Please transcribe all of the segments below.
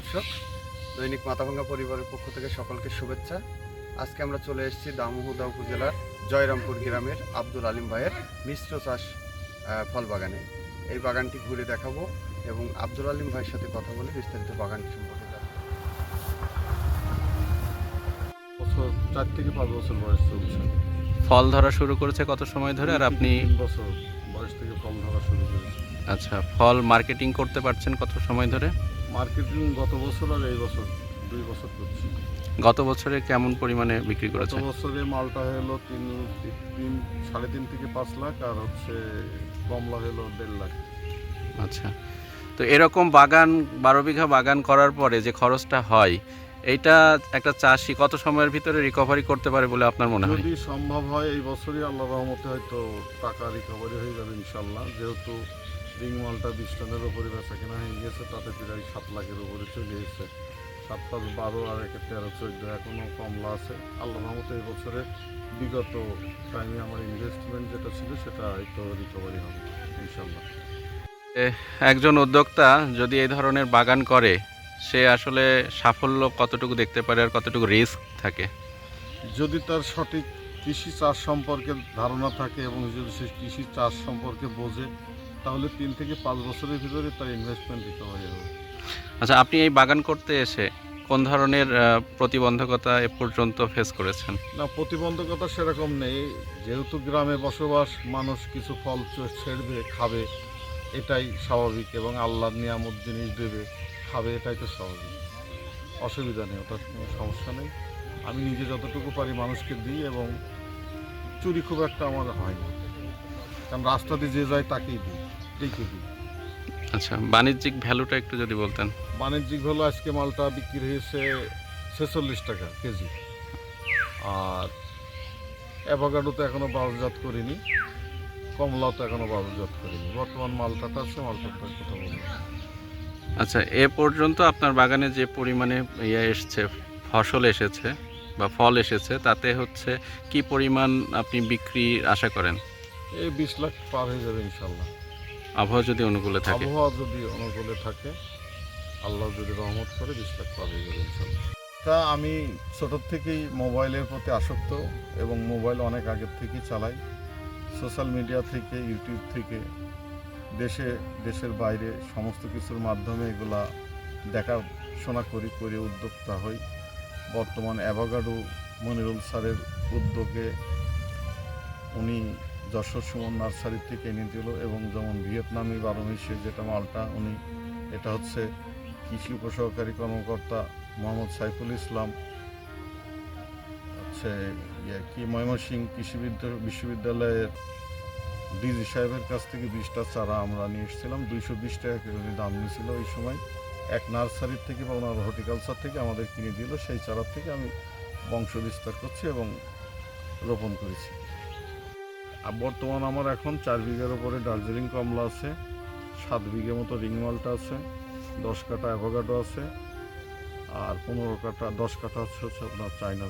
দর্শক দৈনিক মাথাভাঙ্গা পরিবারের পক্ষ থেকে সকলকে শুভেচ্ছা। আজকে আমরা চলে এসেছি দামোহদা উপজেলার জয়রামপুর গ্রামের আব্দুল আলিম ভাইয়ের মিশ্র চাষ আহ, ফল বাগানে। এই বাগানটি ঘুরে দেখাবো এবং আব্দুল আলিম ভাইয়ের সাথে কথা বলে বিস্তারিত বাগান সম্পর্কে জানব। বছর চার থেকে পাঁচ বছর বয়স চলছে। ফল ধরা শুরু করেছে কত সময় ধরে আর আপনি বছর বয়স থেকে ফল ধরা শুরু করেছে। আচ্ছা ফল মার্কেটিং করতে পারছেন কত সময় ধরে? মার্কেটিং গত বছর আর এই বছর দুই বছর করছি। গত বছরে কেমন পরিমাণে বিক্রি করেছে? গত বছরে মালটা হলো তিন তিন সাড়ে তিন থেকে পাঁচ লাখ আর হচ্ছে কমলা হলো দেড় লাখ। আচ্ছা। তো এরকম বাগান বারো বিঘা বাগান করার পরে যে খরচটা হয় এইটা একটা চাষি কত সময়ের ভিতরে রিকভারি করতে পারে বলে আপনার মনে হয়? যদি সম্ভব হয় এই বছরই আল্লাহ রহমতে হয়তো টাকা রিকভারি হয়ে যাবে ইনশাল্লাহ যেহেতু রিং মালটা বিশ টনের উপরে বেচা কেনা হয়ে গেছে তাতে প্রায় সাত লাখের উপরে চলে এসেছে। সাত পাঁচ বারো আর একে তেরো চোদ্দ এখনও কমলা আছে। আল্লাহ রহমতে এই বছরে বিগত টাইমে আমার ইনভেস্টমেন্ট যেটা ছিল সেটা হয়তো রিকভারি হবে ইনশাল্লাহ একজন উদ্যোক্তা যদি এই ধরনের বাগান করে সে আসলে সাফল্য কতটুকু দেখতে পারে আর কতটুকু রিস্ক থাকে? যদি তার সঠিক কৃষি চাষ সম্পর্কে ধারণা থাকে এবং যদি সে কৃষি চাষ সম্পর্কে বোঝে তাহলে তিন থেকে পাঁচ বছরের ভিতরে তার ইনভেস্টমেন্ট রিকভারি হবে। আচ্ছা আপনি এই বাগান করতে এসে কোন ধরনের প্রতিবন্ধকতা এ পর্যন্ত ফেস করেছেন? না প্রতিবন্ধকতা সেরকম নেই। যেহেতু গ্রামে বসবাস মানুষ কিছু ফল ছেড়বে খাবে এটাই স্বাভাবিক এবং আল্লাহর নিয়ামত জিনিস দেবে খাবে এটাই তো স্বাভাবিক। অসুবিধা নেই ওটার কোনো সমস্যা নেই। আমি নিজে যতটুকু পারি মানুষকে দিই এবং চুরি খুব একটা আমার হয় না। কারণ রাস্তা দিয়ে যে যায় তাকেই দিই দেখে দিই। আচ্ছা বাণিজ্যিক ভ্যালুটা একটু যদি বলতেন। বাণিজ্যিক হলো আজকে মালটা বিক্রি হয়েছে ছেচল্লিশ টাকা কেজি। আর অ্যাভোকাডো তো এখনও বাজারজাত করিনি কমলাও তো এখনও বাজারজাত করিনি। বর্তমান মালটাটা আছে মালটাটার কথা বলব আচ্ছা এ পর্যন্ত আপনার বাগানে যে পরিমাণে ইয়ে এসছে ফসল এসেছে বা ফল এসেছে তাতে হচ্ছে কি পরিমাণ আপনি বিক্রি আশা করেন? এই বিশ লাখ পার হয়ে যাবে ইনশাল্লাহ। আবহাওয়া যদি অনুকূলে থাকে? আবহাওয়া যদি অনুকূলে থাকে আল্লাহ যদি রহমত করে বিশ লাখ পার হয়ে যাবে ইনশাল্লাহ। তা আমি ছোটোর থেকেই মোবাইলের প্রতি আসক্ত এবং মোবাইল অনেক আগের থেকেই চালাই। সোশ্যাল মিডিয়া থেকে ইউটিউব থেকে দেশে দেশের বাইরে সমস্ত কিছুর মাধ্যমে এগুলা দেখাশোনা করি করে উদ্যোক্তা হই। বর্তমান অ্যাভোগাডো মনিরুল স্যারের উদ্যোগে উনি যশোর সুমন নার্সারি থেকে এনে দিল এবং যেমন ভিয়েতনামি বারো মিশে যেটা মালটা, উনি এটা হচ্ছে কৃষি উপসহকারী কর্মকর্তা মোহাম্মদ সাইফুল ইসলাম, হচ্ছে ইয়ে কি ময়মনসিং কৃষি বিদ্যা- বিশ্ববিদ্যালয়ের ডিজি সাহেবের কাছ থেকে বিশটা চারা আমরা নিয়ে এসেছিলাম, দুইশো বিশ টাকা করে উনি দাম নিয়েছিল ওই সময়। এক নার্সারির থেকে বা ওনার হর্টিকালচার থেকে আমাদের কিনে দিল, সেই চারার থেকে আমি বংশ বিস্তার করছি এবং রোপণ করেছি। আর বর্তমান আমার এখন চার বিঘার উপরে দার্জিলিং কমলা আছে, সাত বিঘে মতো রিং মালটা আছে, দশ কাঠা অ্যাভোগাডো আছে, আর পনেরো কাঠা, দশ কাঠা হচ্ছে হচ্ছে আপনার চাইনা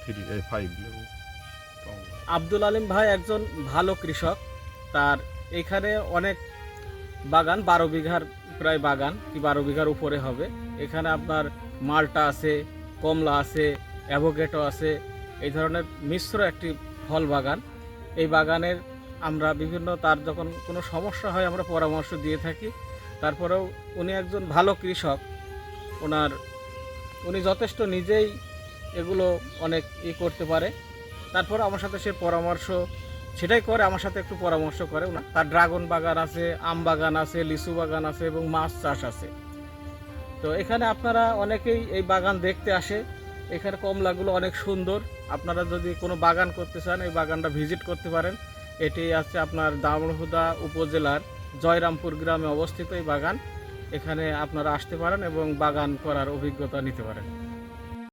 থ্রি, এই ফাইভ লেবু আব্দুল আলিম ভাই একজন ভালো কৃষক, তার এখানে অনেক বাগান, বারো বিঘার প্রায় বাগান, কি বারো বিঘার উপরে হবে। এখানে আপনার মালটা আছে, কমলা আছে অ্যাভোকেটো আছে, এই ধরনের মিশ্র একটি ফল বাগান। এই বাগানের আমরা বিভিন্ন তার যখন কোনো সমস্যা হয় আমরা পরামর্শ দিয়ে থাকি। তারপরেও উনি একজন ভালো কৃষক। ওনার, উনি যথেষ্ট নিজেই এগুলো অনেক ই করতে পারে। তারপর আমার সাথে সে পরামর্শ, সেটাই করে, আমার সাথে একটু পরামর্শ করে। না তার ড্রাগন বাগান আছে, আম বাগান আছে, লিচু বাগান আছে এবং মাছ চাষ আছে। তো এখানে আপনারা অনেকেই এই বাগান দেখতে আসে। এখানে কমলাগুলো অনেক সুন্দর। আপনারা যদি কোনো বাগান করতে চান, এই বাগানটা ভিজিট করতে পারেন। এটি আছে আপনার দামরহুদা উপজেলার জয়রামপুর গ্রামে অবস্থিত এই বাগান। এখানে আপনারা আসতে পারেন এবং বাগান করার অভিজ্ঞতা নিতে পারেন।